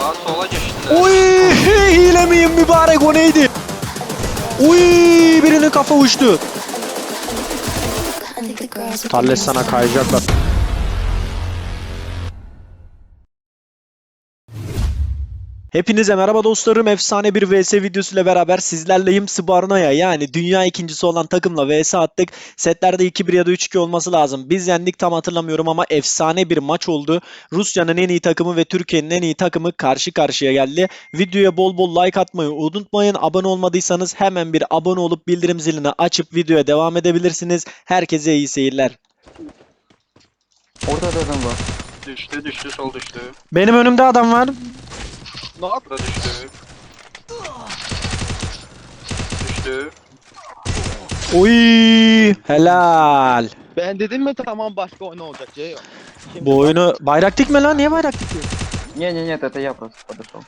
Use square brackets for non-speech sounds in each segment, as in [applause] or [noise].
Aa sola geçtiler. Uy hile miyim mübarek o neydi? Uy birinin kafa uçtu. Talles sana kayacaklar. Hepinize merhaba dostlarım. Efsane bir VS videosuyla beraber sizlerleyim. Sbarna'ya yani dünya ikincisi olan takımla VS attık. Setlerde 2-1 ya da 3-2 olması lazım. Biz yendik tam hatırlamıyorum ama efsane bir maç oldu. Rusya'nın en iyi takımı ve Türkiye'nin en iyi takımı karşı karşıya geldi. Videoya bol bol like atmayı unutmayın. Abone olmadıysanız hemen bir abone olup bildirim zilini açıp videoya devam edebilirsiniz. Herkese iyi seyirler. Orada da adam var. Düştü düştü sol düştü. Benim önümde adam var. Burada düştü. Düştü. Oy helal. Ben dedim mi tamam başka oyun olacak Ceyo. Bu oyunu bayrak dikme lan niye bayrak dikiyor? Не, не, нет, это я просто подошел.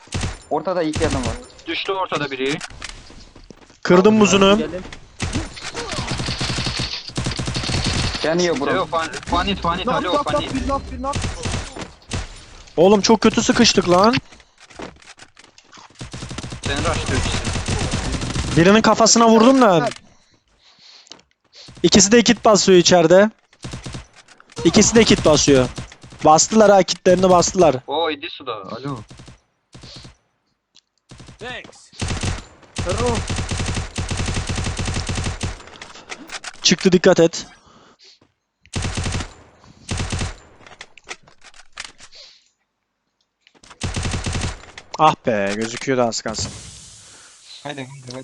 Ortada iki adam var. Düştü ortada biri. Kırdım buzunu. Ben yiyor Teo bro. fan, fanit fanit alo fanit. Oğlum çok kötü sıkıştık lan. İkisi. Birinin kafasına vurdum da. İkisi de kit basıyor içeride. İkisi de kit basıyor. Bastılar ha kitlerini bastılar. Oo idi suda alo. Çıktı dikkat et. Ah be gözüküyordu az kalsın. Давай, давай, давай.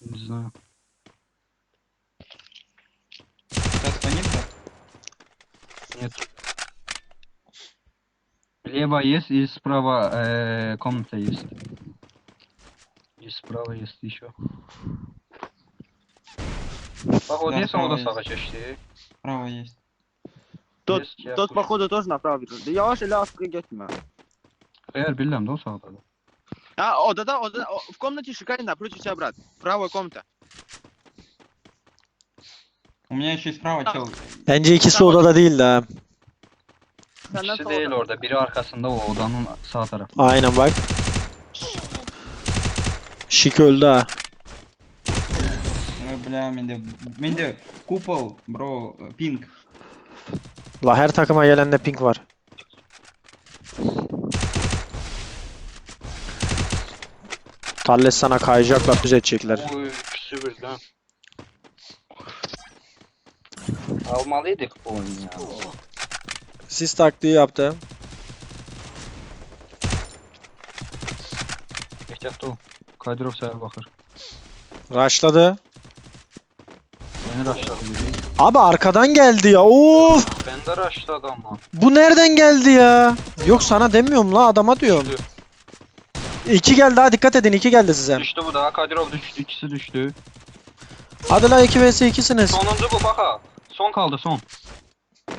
Не знаю. Сейчас звонит, да? Нет. Лево есть и справа э, комната есть. И справа есть еще. Походу да, есть самого достаточно Справа есть. Тот, есть, тот походу тоже направо. Да я ваши ляс прыгать мə. Xeyr, bilirəm də o sağdadır. А, odada, odada, o- в комнате шикарно напротив тебя, брат. Правая комната. У меня еще и справа чел. Bence ikisi odada değil de. Senden İkisi sola değil bak. orada. Biri arkasında o odanın sağ tarafı. Aynen bak. Şik öldü ha. Ой, бля, менде. Менде купол, бро, пинг. La her takıma gelende pink var. Talles sana kayacaklar, düzeltecekler. Oy ikisi birden. Almalıydık bu oyunu ya. Sis taktiği yaptı. Ehtiyatlı ol. Kadirov sağa bakır. Rushladı. Beni biri. Abi arkadan geldi ya. Of! Ben de rushladı ama. Bu nereden geldi ya? Yok sana demiyorum la adama diyorum. Düştü. İki geldi daha dikkat edin iki geldi size. Düştü bu da. Kadirov düştü. ikisi düştü. Hadi la 2 vs 2'siniz. Sonuncu bu baka. Son kaldı son.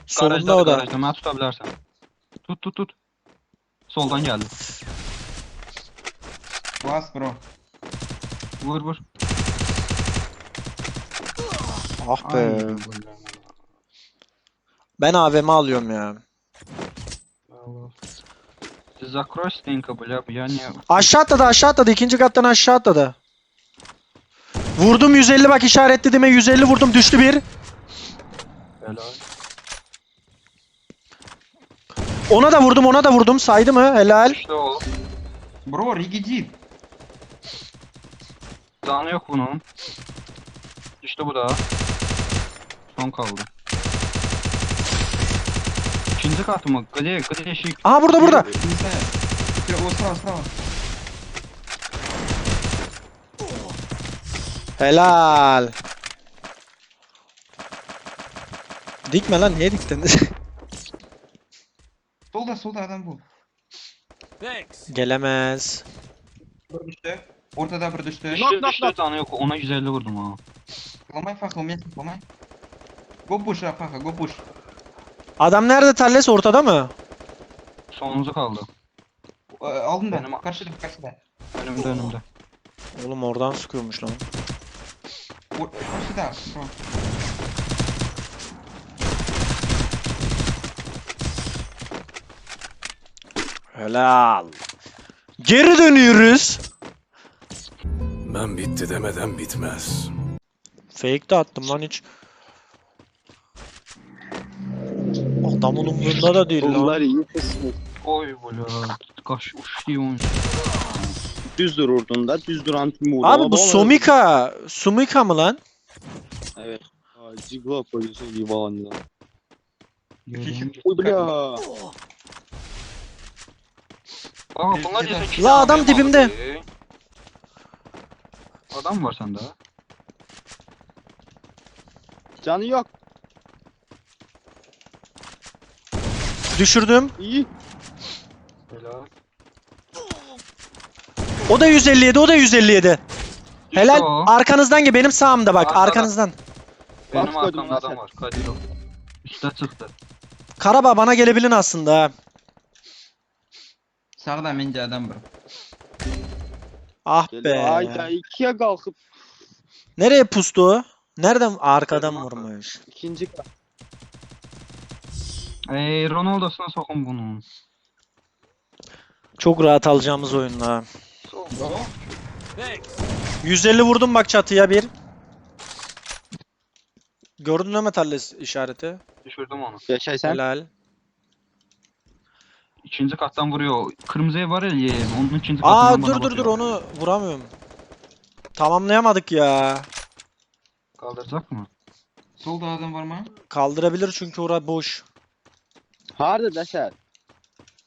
Solunda o da. Garajda. Ben tutabilirsen. Tut tut tut. Soldan geldi. Bas bro. Vur vur. Ah be. Ay, Ben AVM alıyorum ya. Allah. закрой стенка, бля, я не... Aşağı atladı aşağı atladı. ikinci kattan aşağı atladı. Vurdum 150 bak işaretlediğime 150 vurdum düştü bir. Helal. Ona da vurdum ona da vurdum saydı mı? Helal. Düştü o. Бро, ригидит. Canı yok bunun. Düştü bu da. Son kaldı. İkinci katı mı? Где, где şık? Aha burada burada. Не знаю. О, справа, справа. Helal. Dikme lan niye diktin? [laughs] Solda, solda adam bu. Gelemez. Bir düştü. Ortada bir düştü. Düştü düştü canı yok. Ona 150 vurdum ha. Ломай факел, вместе ломай. Го пуш, Фаха, го пуш. Adam nerede Talles ortada mı? Sonumuzu kaldı. Ee, Alın benim. Karşıda karşıda. Önümde önümde. Oğlum oradan sıkıyormuş lan. O- Karşıda. Şu. Helal. Geri dönüyoruz. Ben bitti demeden bitmez. Fake de attım lan hiç Adamın umurunda da değil lan. Bunlar iyi kısmı. Oy bula. Kaş uçtu oyun. Düz dururdun da düz duran Timur. Abi bu Somika. Sumika mı lan? Evet. Cigla polisi gibi falan. Yerim. Uy. Aa bunlar ki La adam dibimde. Adam var sende ha. Canı yok. Düşürdüm. İyi. Helal. O da 157, o da 157. Helal. o. Arkanızdan gel. Benim sağımda bak. Arkada. Arkanızdan. Benim koydum arkamda adam var. Kadir o. Üste çıktı. Karabağ bana gelebilin aslında. ha. Sağda mence adam var. Ah Geliyor. be. Ayda ikiye kalkıp Nereye pustu o? Nereden? Arkadan vurmuş. ikinci kat. Ey Ronaldo'suna sokun bunu. Çok rahat alacağımız oyunda. Sok. 150 vurdum bak çatıya bir. Gördün mü metalles işareti? Düşürdüm onu. Yaşay sen. Helal. İkinci kattan vuruyor. Kırmızı ev var ya yeğen. Onun ikinci Aa katından bana dur dur dur bakıyor. onu vuramıyorum. Tamamlayamadık ya. Kaldıracak mı? Solda adam var mı? Kaldırabilir çünkü ora boş. Harda deser.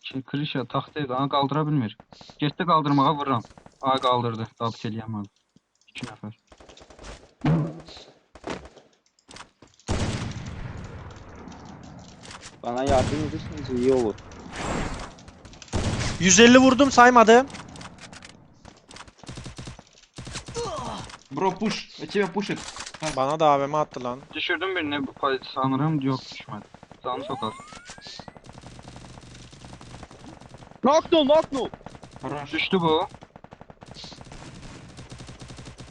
Şey, klişe taxtaydı. Ana qaldıra bilmir. Getdi qaldırmağa vururam. A qaldırdı. Dabit eləyəm abi. 2 nəfər. Bana yardım ederseniz iyi olur. 150 vurdum saymadı. Bro push. Ekibe push it. Bana da AVM attı lan. Düşürdüm birini bu sanırım yok düşmedi. Sağını sokak. Knocknull, knocknull. Düştü bu.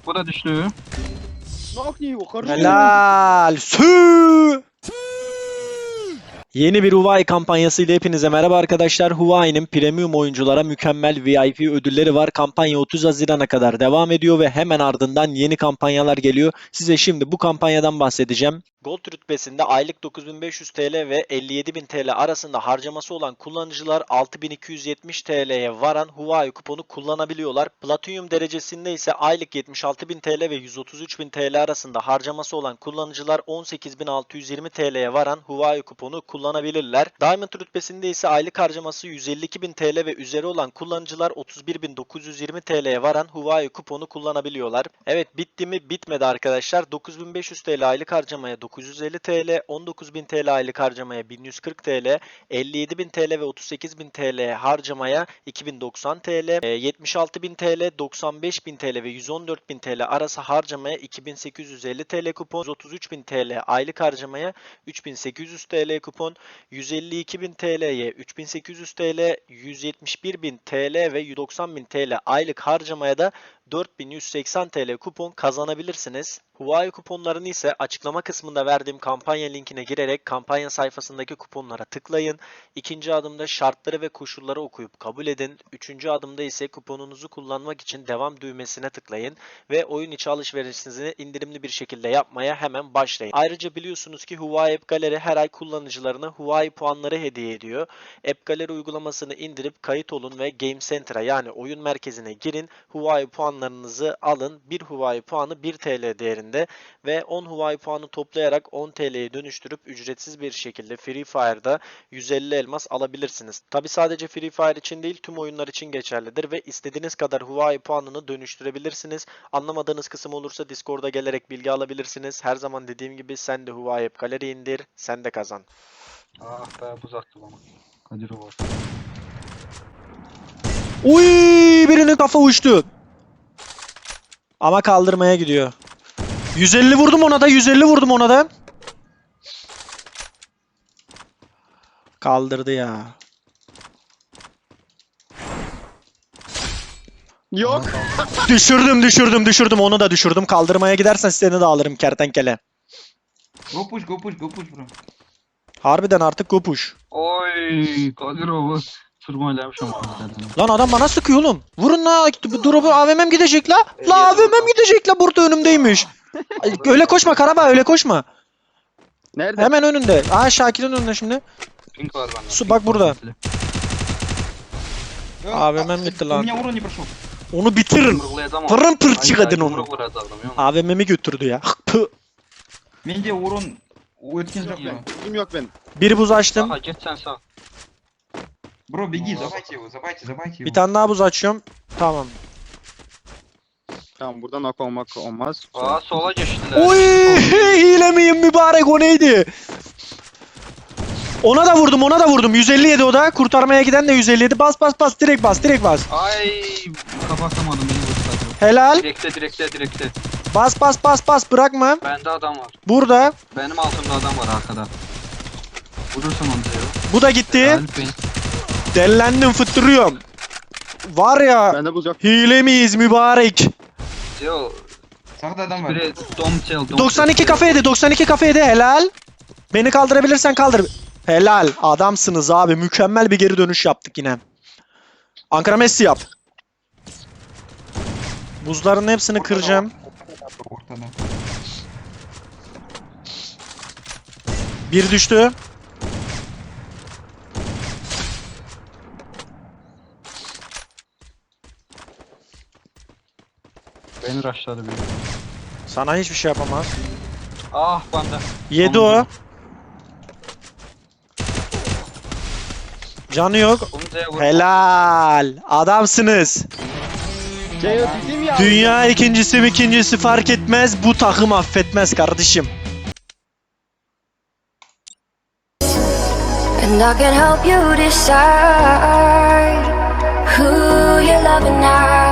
Bu da düştü. Helal. Yeni bir Huawei kampanyası ile hepinize merhaba arkadaşlar. Huawei'nin premium oyunculara mükemmel VIP ödülleri var. Kampanya 30 Haziran'a kadar devam ediyor ve hemen ardından yeni kampanyalar geliyor. Size şimdi bu kampanyadan bahsedeceğim. Gold rütbesinde aylık 9500 TL ve 57000 TL arasında harcaması olan kullanıcılar 6270 TL'ye varan Huawei kuponu kullanabiliyorlar. Platinum derecesinde ise aylık 76000 TL ve 133000 TL arasında harcaması olan kullanıcılar 18620 TL'ye varan Huawei kuponu kullanabilirler. Diamond rütbesinde ise aylık harcaması 152.000 TL ve üzeri olan kullanıcılar 31.920 TL'ye varan Huawei kuponu kullanabiliyorlar. Evet bitti mi? Bitmedi arkadaşlar. 9500 TL aylık harcamaya 950 TL, 19.000 TL aylık harcamaya 1140 TL, 57.000 TL ve 38.000 TL harcamaya 2090 TL, e, 76.000 TL, 95.000 TL ve 114.000 TL arası harcamaya 2850 TL kupon, 133.000 TL aylık harcamaya 3800 TL kupon, 152.000 TL'ye 3800 TL, 171.000 TL ve 190.000 TL aylık harcamaya da 4180 TL kupon kazanabilirsiniz. Huawei kuponlarını ise açıklama kısmında verdiğim kampanya linkine girerek kampanya sayfasındaki kuponlara tıklayın. İkinci adımda şartları ve koşulları okuyup kabul edin. Üçüncü adımda ise kuponunuzu kullanmak için devam düğmesine tıklayın ve oyun içi alışverişinizi indirimli bir şekilde yapmaya hemen başlayın. Ayrıca biliyorsunuz ki Huawei App Gallery her ay kullanıcılarına Huawei puanları hediye ediyor. App Gallery uygulamasını indirip kayıt olun ve Game Center'a yani oyun merkezine girin. Huawei puanlarınızı alın. Bir Huawei puanı 1 TL değerinde ve 10 Huawei puanı toplayarak 10 TL'ye dönüştürüp ücretsiz bir şekilde Free Fire'da 150 elmas alabilirsiniz. Tabi sadece Free Fire için değil tüm oyunlar için geçerlidir ve istediğiniz kadar Huawei puanını dönüştürebilirsiniz. Anlamadığınız kısım olursa Discord'a gelerek bilgi alabilirsiniz. Her zaman dediğim gibi sen de Huawei App Gallery indir, sen de kazan. Ah be buz attı bana. Kadir o var. Uy, birinin kafa uçtu. Ama kaldırmaya gidiyor. 150 vurdum ona da, 150 vurdum ona da. Kaldırdı ya. Yok. [laughs] Düşürdüm, düşürdüm, düşürdüm. Onu da düşürdüm. Kaldırmaya gidersen seni de alırım kertenkele. Go push, go push, go push bro. Harbiden artık kopuş. Oy Kadir o var. uçurma eləmişəm onu. Lan adam bana sıkıyor oğlum. Vurun la. Bu Drop'u AVM'm gidecek la. La Geliyor AVM'm gidecek la. Burada önümdeymiş. Ay, öyle koşma Karabağ öyle koşma. Nerede? Hemen önünde. Aa Şakir'in önünde şimdi. Pink var bende. Su, pink bak var burada. mesela. Э, AVM'm а, gitti У lan. меня урон не прошел. Onu bitirin. Yumruqlayacağım onu. Pırın pır Ay, çıkadın ay, onu. Yumruq vuracaqdım. yumruq. AVM'mi götürdü ya. Pı. Менде урон өткен жоқ Yok. bro. Kim yok benim. Bir buz açtım. Aha geç sen sağ. Bro, беги, забайте его, забайте, забайте его. Bir tane daha buz açıyorum. Tamam. Tamam buradan ok olmak olmaz. Aa sola geçtiler. Oy hile miyim mübarek o neydi? Ona da vurdum ona da vurdum. 157 o da. Kurtarmaya giden de 157. Bas bas bas direkt bas direkt bas. Ay kapatamadım beni vursadı. Helal. Direkte direkte direkte. Bas bas bas bas bırakma. Bende adam var. Burada. Benim altımda adam var arkada. Vurursan onu diyor. Bu da gitti. Galip ben. Dellendim fıttırıyorum. Var ya. Bende buz yok. Hile miyiz mübarek? Yo. Sağda adam var. Biri dom dom 92 kafeydi 92 kafeydi helal. Beni kaldırabilirsen kaldır. Helal adamsınız abi mükemmel bir geri dönüş yaptık yine. Ankara Messi yap. Buzların hepsini kıracağım. Ortada. Bir düştü. Beni rushladı biri. Sana hiçbir şey yapamaz. Ah bende. Yedi o. Canı yok. Helal. Adamsınız. Bizim ya. Dünya ikincisi mi ikincisi fark etmez. Bu takım affetmez kardeşim. And I can help you decide who you're loving now.